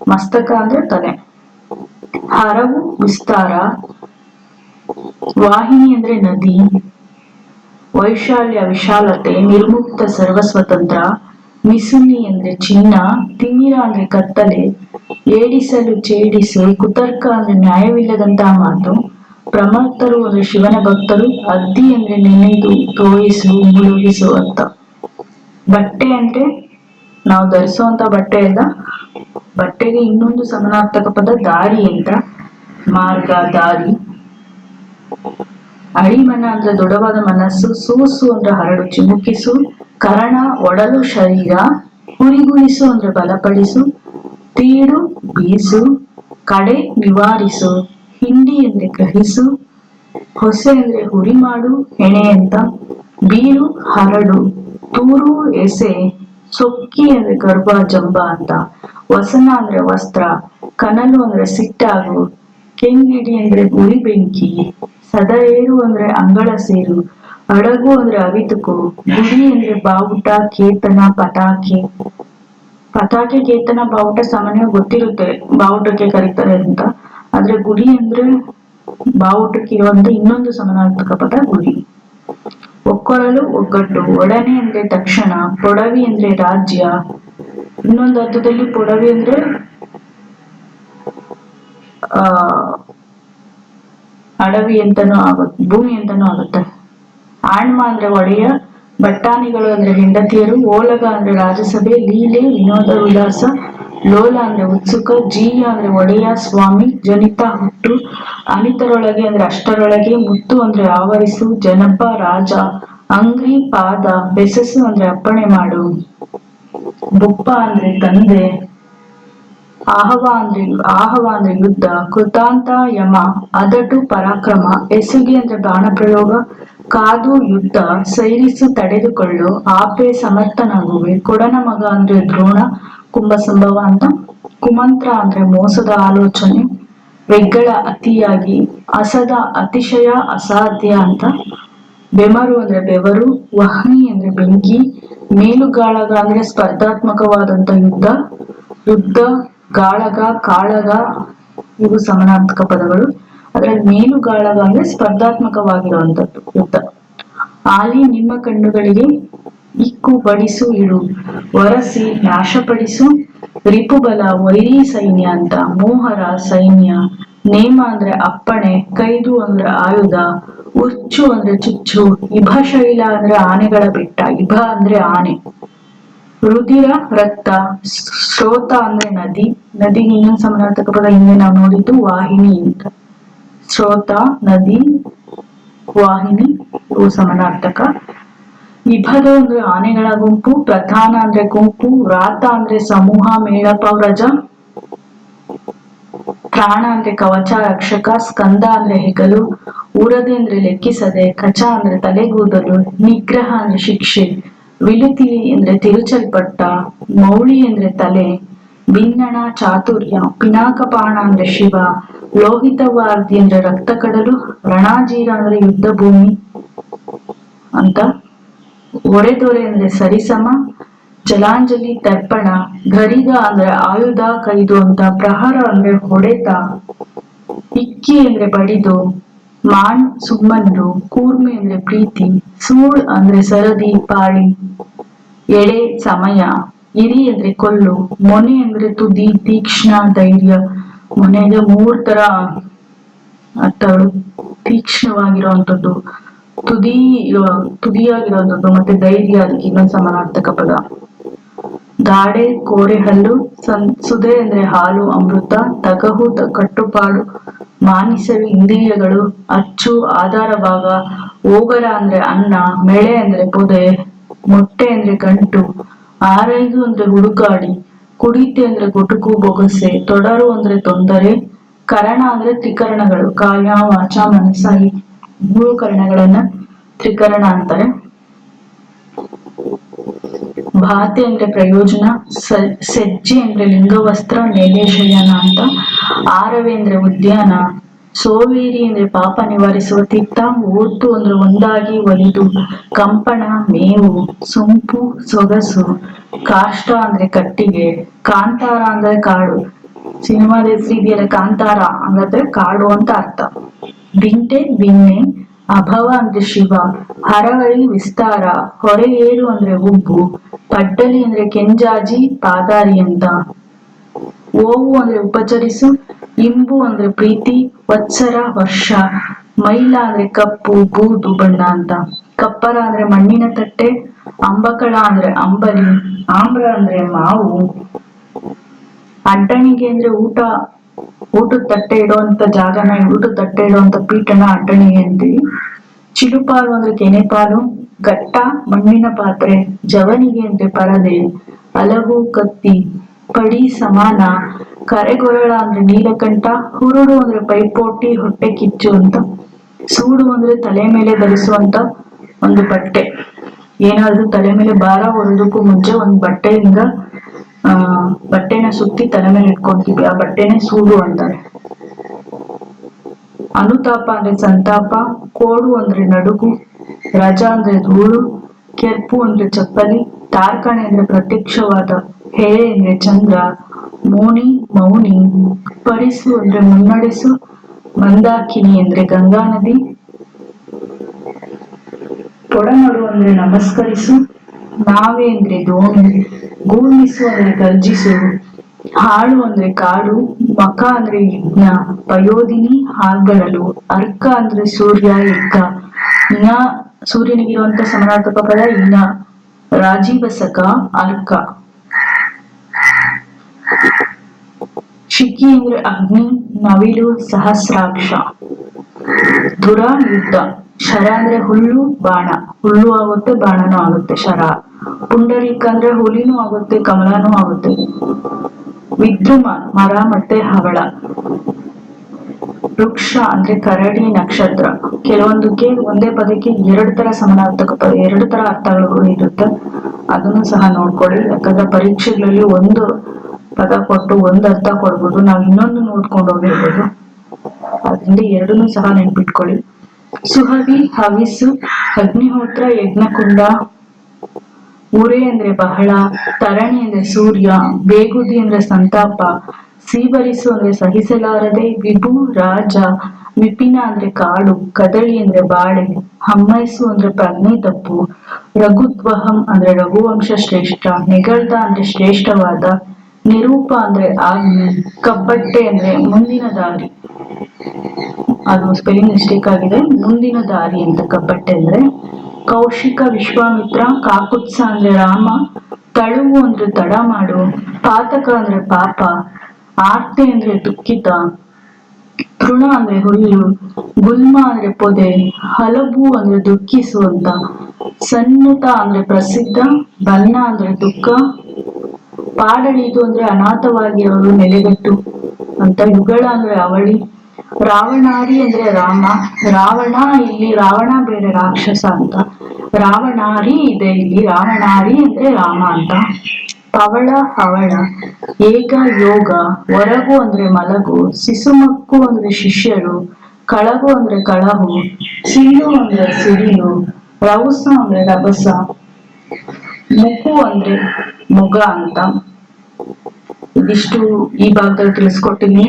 ಮಸ್ತಕ ಅಂದ್ರೆ ತಲೆ, ಹರವು ವಿಸ್ತಾರ, ವಾಹಿನಿ ಅಂದ್ರೆ ನದಿ ವೈಶಾಲ್ಯ, ವಿಶಾಲತೆ, ನಿರ್ಮುಕ್ತ ಸರ್ವಸ್ವತಂತ್ರ ಮಿಸುನಿ ಅಂದ್ರೆ ಚಿನ್ನ ತಿಮಿರ ಅಂದ್ರೆ ಕತ್ತಲೆ, ಏಡಿಸಲು ಚೇಡಿಸು ಕುತರ್ಕ ಅಂದ್ರೆ ನ್ಯಾಯವಿಲ್ಲದಂತಹ ಮಾತು, ಪ್ರಮತ್ತರು ಅಂದ್ರೆ ಶಿವನ ಭಕ್ತರು, ಅದ್ದಿ ಅಂದ್ರೆ ನೆನೆದು ತೋಯಿಸು, ಮುಳುಗಿಸು ಅಂತ. ಬಟ್ಟೆ ಅಂದ್ರೆ ನಾವು ಧರಿಸುವಂತ ಬಟ್ಟೆ ಅಲ್ಲ, ಬಟ್ಟೆಗೆ ಇನ್ನೊಂದು ಸಮನಾರ್ಥಕ ಪದ ದಾರಿ ಅಂತ ಮಾರ್ಗ, ದಾರಿ. ಅಳಿಮನ ಅಂದ್ರೆ ದೃಢವಾದ ಮನಸ್ಸು, ಸೂಸು ಅಂದ್ರೆ ಹರಡು ಚಿಮುಕಿಸು ಕರಣ, ಒಡಲು ಶರೀರ, ಹುರಿಗುರಿಸು ಅಂದ್ರೆ ಬಲಪಡಿಸು, ತೀಡು, ಬೀಸು, ಕಡೆ ನಿವಾರಿಸು, ಹಿಂಡಿ ಅಂದ್ರೆ ಗ್ರಹಿಸು, ಹೊಸೆ ಅಂದ್ರೆ ಹುರಿ ಮಾಡು, ಹೆಣೆ ಅಂತ ಬೀರು, ಹರಡು, ತೂರು, ಎಸೆ, ಸೊಕ್ಕಿ ಅಂದ್ರೆ ಗರ್ಭ, ಜಂಬ ಅಂತ. ವಸನ ಅಂದ್ರೆ ವಸ್ತ್ರ, ಕನಲು ಅಂದ್ರೆ ಸಿಟ್ಟಾಗು, ಕೆಂಗಿಡಿ ಅಂದ್ರೆ ಗುರಿ ಬೆಂಕಿ ಸದ ಏರು ಅಂದ್ರೆ ಅಂಗಳ ಸೇರು, ಅಡಗು ಅಂದ್ರೆ ಅವಿತುಕು ಗುಡಿ ಅಂದ್ರೆ ಬಾವುಟ, ಕೇತನ ಪಟಾಕಿ ಪತಾಕೆ, ಕೇತನ, ಬಾವುಟ ಸಾಮಾನ್ಯ ಗೊತ್ತಿರುತ್ತೆ, ಬಾವುಟಕ್ಕೆ ಕರೀತಾರೆ ಅಂತ. ಆದ್ರೆ ಗುಡಿ ಅಂದ್ರೆ ಬಾವುಟಕ್ಕೆ ಇರುವಂತ ಇನ್ನೊಂದು ಸಮಾನಾರ್ಥಕ ಪದ ಗುಡಿ ಒಕ್ಕೊರಲು, ಒಗ್ಗಟ್ಟು, ಒಡನೆ ಅಂದ್ರೆ ತಕ್ಷಣ, ಪೊಡವಿ ಅಂದ್ರೆ ರಾಜ್ಯ. ಇನ್ನೊಂದು ಅರ್ಥದಲ್ಲಿ ಪೊಡವಿ ಅಂದ್ರೆ, ಆ ಅಡವಿ ಅಂತಾನೂ ಆಗುತ್ತೆ, ಭೂಮಿ ಅಂತಾನೂ ಆಗುತ್ತೆ. ಆಣ್ಮ ಅಂದ್ರೆ ಒಡೆಯ, ಬಟ್ಟಾನಿಗಳು ಅಂದ್ರೆ ಹೆಂಡತಿಯರು, ಓಲಗ ಅಂದ್ರೆ ರಾಜಸಭೆ, ಲೀಲೆ, ವಿನೋದ, ಉಲ್ಲಾಸ, ಲೋಲ ಅಂದ್ರೆ ಉತ್ಸುಕ ಜೀಯ ಅಂದ್ರೆ ಒಡೆಯ, ಸ್ವಾಮಿ, ಜನಿತ, ಹುಟ್ಟು, ಅನಿತರೊಳಗೆ ಅಂದ್ರೆ ಅಷ್ಟರೊಳಗೆ, ಮುತ್ತು ಅಂದ್ರೆ ಆವರಿಸು ಜನಪ ರಾಜ, ಅಂಗ್ರಿ, ಪಾದ, ಬೆಸಸು ಅಂದ್ರೆ ಅಪ್ಪಣೆ ಮಾಡು. ಬುಪ್ಪ ಅಂದ್ರೆ ತಂದೆ. ಆಹವ ಅಂದ್ರೆ ಯುದ್ಧ ಕೃತಾಂತ ಯಮ, ಅದಟು ಪರಾಕ್ರಮ, ಎಸುಗಿ ಅಂದ್ರೆ ಬಾಣ ಪ್ರಯೋಗ, ಕಾದು ಯುದ್ಧ, ಸೈರಿಸು ತಡೆದುಕೊಳ್ಳು, ಆಪೆ ಸಮರ್ಥನಾಗುವೆ, ಕೊಡನ ಮಗ ಅಂದ್ರೆ ದ್ರೋಣ ಕುಂಭ ಸಂಭವ ಅಂತ, ಕುಮಂತ್ರ ಅಂದ್ರೆ ಮೋಸದ ಆಲೋಚನೆ ಬೆಗ್ಗಳ ಅತಿಯಾಗಿ, ಅಸದ ಅತಿಶಯ ಅಸಾಧ್ಯ ಅಂತ, ಬೆಮರು ಅಂದ್ರೆ ಬೆವರು, ವಹ್ನಿ ಅಂದ್ರೆ ಬೆಂಕಿ, ಮೇಲುಗಾಳಗ ಅಂದ್ರೆ ಸ್ಪರ್ಧಾತ್ಮಕವಾದಂತ ಯುದ್ಧ ಯುದ್ಧ ಗಾಳಗ, ಕಾಳಗ, ಇವು ಸಮಾನಾರ್ಥಕ ಪದಗಳು. ಅದರಲ್ಲಿ ಮೇಲು ಗಾಳಗ ಅಂದ್ರೆ ಸ್ಪರ್ಧಾತ್ಮಕವಾಗಿರುವಂತದ್ದು ಯುದ್ಧ ಆಲಿ ನಿಮ್ಮ ಕಣ್ಣುಗಳಿಗೆ ಇಕ್ಕು ಬಡಿಸು ಇಡು. ಒರಸಿ ನಾಶಪಡಿಸು. ರಿಪುಬಲ ವೈರಿ ಸೈನ್ಯ ಅಂತ ಮೋಹರ ಸೈನ್ಯ. ನೇಮ ಅಂದ್ರೆ ಅಪ್ಪಣೆ, ಕೈದು ಅಂದ್ರೆ ಆಯುಧ. ಉಚ್ಚು ಅಂದ್ರೆ ಚುಚ್ಚು. ಇಭಶೈಲ ಅಂದ್ರೆ ಆನೆಗಳ ಬೆಟ್ಟ. ಇಭ ಅಂದ್ರೆ ಆನೆ. ರುಧಿರ ರಕ್ತ ಸ್ರೋತ ಅಂದ್ರೆ ನದಿ. ನದಿಗೆ ಇನ್ನೊಂದು ಸಮಾನಾರ್ಥಕ ಪದ ಹಿಂದೆ ನಾವು ನೋಡಿದ್ದು ವಾಹಿನಿ ಅಂತ. ಸ್ರೋತ ನದಿ, ವಾಹಿನಿ, ಇವು ಸಮಾನಾರ್ಥಕ. ವಿಭದ ಅಂದ್ರೆ ಆನೆಗಳ ಗುಂಪು, ಪ್ರಧಾನ ಅಂದ್ರೆ ಗುಂಪು, ರಾತ ಅಂದ್ರೆ ಸಮೂಹ ಮೇಳಪ ವ್ರಜ ಪ್ರಾಣ ಅಂದ್ರೆ ಕವಚ, ರಕ್ಷಕ, ಸ್ಕಂದ ಅಂದ್ರೆ ಹೆಗಲು. ಉರದೆ ಅಂದ್ರೆ ಲೆಕ್ಕಿಸದೆ, ಕಚ ಅಂದ್ರೆ ತಲೆಗೂದಲು, ನಿಗ್ರಹ ಅಂದ್ರೆ ಶಿಕ್ಷೆ. ವಿಳುತಿ ಅಂದ್ರೆ ತಿರುಚಲ್ಪಟ್ಟ ಮೌಳಿ ಅಂದ್ರೆ ತಲೆ ಭಿನ್ನಣ ಚಾತುರ್ಯ, ಪಿನಾಕಪಾಣ ಅಂದ್ರೆ ಶಿವ ಲೋಹಿತವಾರ್ದಿ ಅಂದ್ರೆ ರಕ್ತ ಕಡಲು, ರಣಾಜೀರ ಅಂದ್ರೆ ಯುದ್ಧ ಭೂಮಿ ಅಂತ. ಒಡೆದೊರೆ ಅಂದ್ರೆ ಸರಿಸಮ, ಜಲಾಂಜಲಿ ತರ್ಪಣ ಗರಿಗ ಅಂದ್ರೆ ಆಯುಧ ಕೈದು ಅಂತ ಪ್ರಹರ ಅಂದ್ರೆ ಹೊಡೆತ, ಇಕ್ಕಿ ಅಂದ್ರೆ ಬಡಿದು ಮಾಣ್ ಸುಮ್ಮನರು ಕೂರ್ಮೆ ಅಂದ್ರೆ ಪ್ರೀತಿ, ಸೂಳ್ ಅಂದ್ರೆ ಸರದಿ, ಪಾಳಿ. ಎಳೆ ಸಮಯ, ಇರಿ ಅಂದ್ರೆ ಕೊಲ್ಲು, ಮೊನೆ ಅಂದ್ರೆ ತುದಿ, ತೀಕ್ಷ್ಣ ಧೈರ್ಯ. ಮೊನೆಗೆ ಮೂರ್ ತರ ಅರ್ಥಗಳು. ತೀಕ್ಷ್ಣವಾಗಿರುವಂತದ್ದು ತುದಿ ತುದಿಯಾಗಿರುವಂತದ್ದು ಮತ್ತೆ ಧೈರ್ಯ ಅದಕ್ಕೆ ಇನ್ನೊಂದು ಸಮಾನಾರ್ಥಕ ಪದ. ದಾಡೆ, ಕೋರೆ, ಹಲ್ಲು, ಸನ್, ಸುದೆ ಅಂದ್ರೆ ಹಾಲು, ಅಮೃತ, ತಗಹು ಕಟ್ಟುಪಾಡು ಮಾನಿಸಲು ಇಂದ್ರಿಯಗಳು ಅಚ್ಚು ಆಧಾರ ಭಾಗ ಓಗರ ಅಂದ್ರೆ ಅನ್ನ ಮೆಳೆ ಅಂದ್ರೆ ಪೊದೆ, ಮೊಟ್ಟೆ ಅಂದ್ರೆ ಗಂಟು ಆರೈದು ಅಂದ್ರೆ ಹುಡುಕಾಡಿ ಕುಡಿತೆ ಅಂದ್ರೆ ಗುಟುಕು ಬೊಗಸೆ, ತೊಡರು ಅಂದ್ರೆ ತೊಂದರೆ, ಕರಣ ಅಂದ್ರೆ ತ್ರಿಕರಣಗಳು, ಕಾಯ, ವಾಚ, ಮನಸ್ಸಾಗಿ ಮೂರು ಕರಣಗಳನ್ನ ತ್ರಿಕರಣ ಅಂತಾರೆ. ಭಾತೆ ಅಂದ್ರೆ ಪ್ರಯೋಜನ ಸಜ್ಜಿ ಅಂದ್ರೆ ಲಿಂಗವಸ್ತ್ರ ನೆಲೆ ಶಯನ ಅಂತ. ಆರವೆ ಅಂದ್ರೆ ಉದ್ಯಾನ, ಸೋವೇರಿ ಅಂದ್ರೆ ಪಾಪ ನಿವಾರಿಸುವ ತಿತ್ತ ಓತು ಅಂದ್ರೆ ಒಂದಾಗಿ ಒಲಿದು, ಕಂಪಣ, ಮೇವು, ಸೊಂಪು, ಸೊಗಸು, ಕಾಷ್ಟ ಅಂದ್ರೆ ಕಟ್ಟಿಗೆ, ಕಾಂತಾರ ಅಂದ್ರೆ ಕಾಡು. ಸಿನಿಮಾದ ಹೆಸರು ಇದೆಯಲ್ಲ ಕಾಂತಾರ ಹಂಗಾದ್ರೆ ಕಾಡು ಅಂತ ಅರ್ಥ. ಬಿಂಟೆ ಬಿನ್ನೆ ಅಭವ ಅಂದ್ರೆ ಶಿವ ಹರವಳಿ ವಿಸ್ತಾರ, ಹೊರೆ ಏರು ಅಂದ್ರೆ ಉಬ್ಬು ಪಡ್ಡಲಿ ಅಂದ್ರೆ ಕೆಂಜಾಜಿ, ಪಾದಾರಿ ಅಂತ. ಓವು ಅಂದ್ರೆ ಉಪಚರಿಸು, ಇಂಬು ಅಂದ್ರೆ ಪ್ರೀತಿ, ವತ್ಸರ ವರ್ಷ, ಮೈಲ ಅಂದ್ರೆ ಕಪ್ಪು, ಬೂದು ಬಣ್ಣ ಅಂತ. ಕಪ್ಪರ ಅಂದ್ರೆ ಮಣ್ಣಿನ ತಟ್ಟೆ, ಅಂಬಕಳ ಅಂದ್ರೆ ಅಂಬಲಿ, ಆಮ್ರ ಅಂದ್ರೆ ಮಾವು. ಅಡ್ಡಣಿಗೆ ಅಂದ್ರೆ ಊಟ ಊಟದ ತಟ್ಟೆ ಇಡುವಂತ ಜಾಗನ, ಊಟದ ತಟ್ಟೆ ಇಡುವಂತ ಪೀಠನ ಅಡ್ಡಣಿ ಅಂತೀವಿ ಚಿಲುಪಾಲು ಅಂದ್ರೆ ಕೆನೆಪಾಲು ಘಟ್ಟ ಮಣ್ಣಿನ ಪಾತ್ರೆ, ಜವನಿಗೆ ಅಂದ್ರೆ ಪರದೆ, ಅಲಗು, ಕತ್ತಿ, ಪಡಿ, ಸಮಾನ, ಕರೆಗೊರಳ ಅಂದ್ರೆ ನೀಲಕಂಠ, ಹುರುಡು ಅಂದ್ರೆ ಪೈಪೋಟಿ, ಹೊಟ್ಟೆ ಕಿಚ್ಚು ಅಂತ. ಸೂಡು ಅಂದ್ರೆ ತಲೆ ಮೇಲೆ ಧರಿಸುವಂತ ಒಂದು ಬಟ್ಟೆ. ಏನಾದ್ರೂ ತಲೆ ಮೇಲೆ ಭಾರ ಹೊರದಕ್ಕೂ ಮುಂಚೆ ಒಂದು ಬಟ್ಟೆಯಿಂದ ಆ, ಬಟ್ಟೆನ ಸುತ್ತಿ ತಲೆ ಮೇಲೆ ಇಟ್ಕೊಂತೀವಿ ಆ ಬಟ್ಟೆನೆ ಸೂಡು ಅಂತಾರೆ. ಅನುತಾಪ ಅಂದ್ರೆ ಸಂತಾಪ, ಕೋಡು ಅಂದ್ರೆ ನಡುಗು, ರಜಾ ಅಂದ್ರೆ ಧೂಳು, ಕೆರ್ಪು ಅಂದ್ರೆ ಚಪ್ಪಲಿ, ತಾರ್ಕಣೆ ಅಂದ್ರೆ ಪ್ರತ್ಯಕ್ಷವಾದ ಹೇಳೆ ಅಂದ್ರೆ ಚಂದ್ರ, ಮೋನಿ ಮೌನಿ, ಪರಿಸು ಅಂದ್ರೆ ಮುನ್ನಡೆಸು, ಮಂದಾಕಿನಿ ಅಂದ್ರೆ ಗಂಗಾ ನದಿ ತೊಡಮಡು ಅಂದ್ರೆ ನಮಸ್ಕರಿಸು, ನಾವೇ ಅಂದ್ರೆ ದೋಣಿ. ಗೂರ್ಮಿಸು ಅಂದ್ರೆ ಗರ್ಜಿಸು ಹಾಳು ಅಂದ್ರೆ ಕಾಡು, ಮಕ ಅಂದ್ರೆ ಯಜ್ಞ ಪಯೋದಿನಿ ಹಾಲ್ಗಳಲು, ಅರ್ಕ ಅಂದ್ರೆ ಸೂರ್ಯ, ಯಜ್ಞ. ಇನ್ನ ಸೂರ್ಯನಿಗಿರುವಂತ ಸಮರಾರ್ಥಕ ಪದ ಇನ್ನ ರಾಜೀವಸಕ, ಅರ್ಕ. ಶಿಖಿ ಅಂದ್ರೆ ಅಗ್ನಿ, ನವಿಲು, ಸಹಸ್ರಾಕ್ಷ. ದುರ ಯುದ್ಧ. ಶರ ಅಂದ್ರೆ ಹುಲ್ಲು, ಬಾಣ. ಹುಲ್ಲು ಆಗುತ್ತೆ, ಬಾಣನೂ ಆಗುತ್ತೆ, ಶರ. ಪುಂಡರೀಕ ಅಂದ್ರೆ ಹುಲಿನೂ ಆಗುತ್ತೆ, ಕಮಲನೂ ಆಗುತ್ತೆ. ವಿದ್ರುಮ ಮರ ಮತ್ತೆ ಹವಳ. ವೃಕ್ಷ ಅಂದ್ರೆ ಕರಡಿ ನಕ್ಷತ್ರ. ಕೆಲವೊಂದಕ್ಕೆ ಒಂದೇ ಪದಕ್ಕೆ ಎರಡು ತರ ಸಮನಾರ್ಥಕ ಪದ, ಎರಡು ತರ ಅರ್ಥಗಳು ಇರುತ್ತೆ. ಅದನ್ನು ಸಹ ನೋಡ್ಕೊಳ್ಳಿ. ಯಾಕಂದ್ರೆ ಪರೀಕ್ಷೆಗಳಲ್ಲಿ ಒಂದು ಪದ ಕೊಟ್ಟು ಒಂದ್ ಅರ್ಥ ಕೊಡ್ಬೋದು. ನಾವು ಇನ್ನೊಂದು ನೋಡ್ಕೊಂಡು ಹೋಗಿರ್ಬೋದು. ಅದರಿಂದ ಎರಡನ್ನೂ ಸಹ ನೆನ್ಪಿಟ್ಕೊಳ್ಳಿ. ಸುಹವಿ, ಹವಿಸು, ಅಗ್ನಿಹೋತ್ರ, ಯಜ್ಞಕುಂಡ, ಉರೆ ಅಂದ್ರೆ ಬಹಳ, ತರಣಿ ಅಂದ್ರೆ ಸೂರ್ಯ, ಬೇಗುದಿ ಅಂದ್ರೆ ಸಂತಾಪ, ಸೀಬರಿಸು ಅಂದ್ರೆ ಸಹಿಸಲಾರದೆ, ವಿಭು, ರಾಜ, ವಿಪಿನ ಅಂದ್ರೆ ಕಾಡು, ಕದಳಿ ಅಂದ್ರೆ ಬಾಳೆ, ಹಮ್ಮೈಸು ಅಂದ್ರೆ ಪ್ರಜ್ಞೆ ತಪ್ಪು ರಘುದ್ವಹಂ ಅಂದ್ರೆ ರಘುವಂಶ ಶ್ರೇಷ್ಠ, ನಿಗಳ್ದ ಅಂದ್ರೆ ಶ್ರೇಷ್ಠವಾದ, ನಿರೂಪ ಅಂದ್ರೆ ಆಜ್ಞೆ, ಕಬ್ಬಟ್ಟೆ ಅಂದ್ರೆ ಮುಂದಿನ ದಾರಿ ಅದು ಸ್ಪೆಲ್ಲಿಂಗ್ ಮಿಸ್ಟೇಕ್ ಆಗಿದೆ. ಮುಂದಿನ ದಾರಿ ಅಂತ ಕಬ್ಬಟ್ಟೆ ಅಂದ್ರೆ, ಕೌಶಿಕ ವಿಶ್ವಾಮಿತ್ರ, ಕಾಕುತ್ಸ ಅಂದ್ರೆ ರಾಮ, ತಳುವು ಅಂದ್ರೆ ತಡ ಮಾಡು, ಪಾತಕ ಅಂದ್ರೆ ಪಾಪ, ಆರ್ತೆ ಅಂದ್ರೆ ದುಃಖಿತ, ತೃಣ ಅಂದ್ರೆ ಹುಲ್ಲು, ಗುಲ್ಮ ಅಂದ್ರೆ ಪೊದೆ, ಹಲಬು ಅಂದ್ರೆ ದುಃಖಿಸುವಂತ, ಸನ್ನತ ಅಂದ್ರೆ ಪ್ರಸಿದ್ಧ ಬನ್ನ ಅಂದ್ರೆ ದುಃಖ, ಪಾಡಳಿದು ಅಂದ್ರೆ ಅನಾಥವಾಗಿ ಅವರು ನೆಲೆಗಟ್ಟು ಅಂತ ಯುಗಳ ಅಂದ್ರೆ ಅವಳಿ. ರಾವಣಾರಿ ಅಂದ್ರೆ ರಾಮ, ರಾವಣ ಇಲ್ಲಿ ರಾವಣ ಬೇರೆ ರಾಕ್ಷಸ ಅಂತ. ರಾವಣಾರಿ ಇದೆ ಇಲ್ಲಿ ರಾವಣಾರಿ ಅಂದ್ರೆ ರಾಮ ಅಂತ. ಪವಳ ಹವಳ ಏಕ ಯೋಗ ಒರಗು ಅಂದ್ರೆ ಮಲಗು ಸಿಸುಮಕ್ಕು ಅಂದ್ರೆ ಶಿಷ್ಯರು, ಕಳಗು ಅಂದ್ರೆ ಕಳಹು ಸಿಳ್ಳು ಅಂದ್ರೆ ಸಿಡಿಲು ರವಸ ಅಂದ್ರೆ ರಭಸ, ಮುಖು ಅಂದ್ರೆ ಮುಗ ಅಂತ. ಇದಿಷ್ಟು ಈ ಭಾಗದಲ್ಲಿ ತಿಳಿಸ್ಕೊಟ್ಟಿನಿ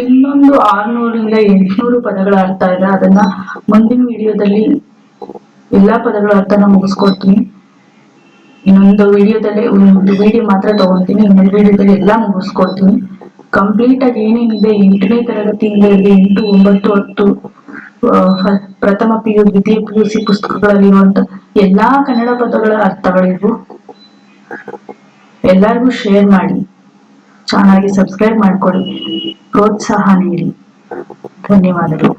ಇನ್ನೊಂದು ಆರ್ನೂರಿಂದ ಎಂಟ್ನೂರು ಪದಗಳ ಅರ್ಥ ಇದೆ. ಅದನ್ನ ಮುಂದಿನ ವಿಡಿಯೋದಲ್ಲಿ ಎಲ್ಲಾ ಪದಗಳ ಅರ್ಥನ ಮುಗಿಸ್ಕೊಡ್ತೀನಿ. ಇನ್ನೊಂದು ವಿಡಿಯೋದಲ್ಲಿ, ಒಂದು ವಿಡಿಯೋ ಮಾತ್ರ ತಗೊಂತೀನಿ. ಇನ್ನೊಂದು ವಿಡಿಯೋದಲ್ಲಿ ಎಲ್ಲಾ ಮುಗಿಸ್ಕೊಡ್ತೀನಿ. ಕಂಪ್ಲೀಟ್ ಆಗಿ ಏನೇನಿದೆ? ಎಂಟನೇ ತರಗತಿಯಿಂದ ಎಂಟು, ಒಂಬತ್ತು, ಹತ್ತು ಪ್ರಥಮ ಪಿ ಯು ದ್ವಿತೀಯ ಪಿ ಯು ಸಿ ಪುಸ್ತಕಗಳಲ್ಲಿರುವಂತ ಎಲ್ಲಾ ಕನ್ನಡ ಪದಗಳ ಅರ್ಥಗಳಿವು. ಎಲ್ಲರಿಗೂ ಶೇರ್ ಮಾಡಿ. ಚಾನಲ್ಗೆ ಸಬ್ಸ್ಕ್ರೈಬ್ ಮಾಡ್ಕೊಳ್ಳಿ. ಪ್ರೋತ್ಸಾಹ ನೀಡಿ. ಧನ್ಯವಾದಗಳು.